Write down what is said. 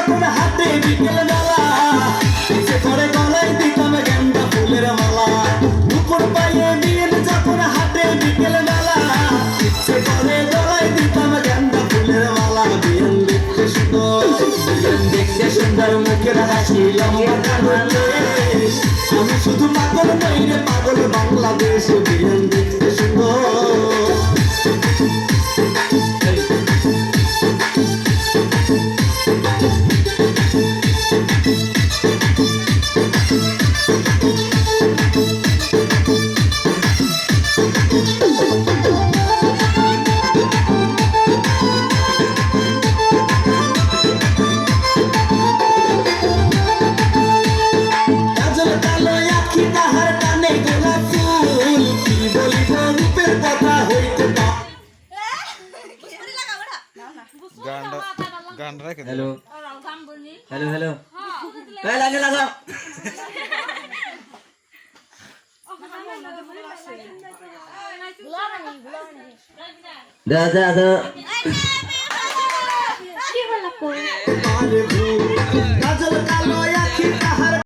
যখন হাতে বিকেল বেলা। ইচ্ছে করে গলায় দিতাম গেন্দা ফুলের মালা। উপর পায়ে বিয়ের যখন হাতে বিকেল বেলা ইচ্ছে করে গলায় দিতাম গেন্দা ফুলের মালা। বিয়েন দেখতে সুন্দর দেখতে সুন্দর, মুখের হাসি লম্বা কানলে। আমি শুধু পাগল নই রে, পাগল বাংলাদেশ, বিয়েন গানটা গানটা রেখে হ্যালো হ্যালো হ্যালো এই লাগে লাগাও দাদা দাদা কি বলা ভুল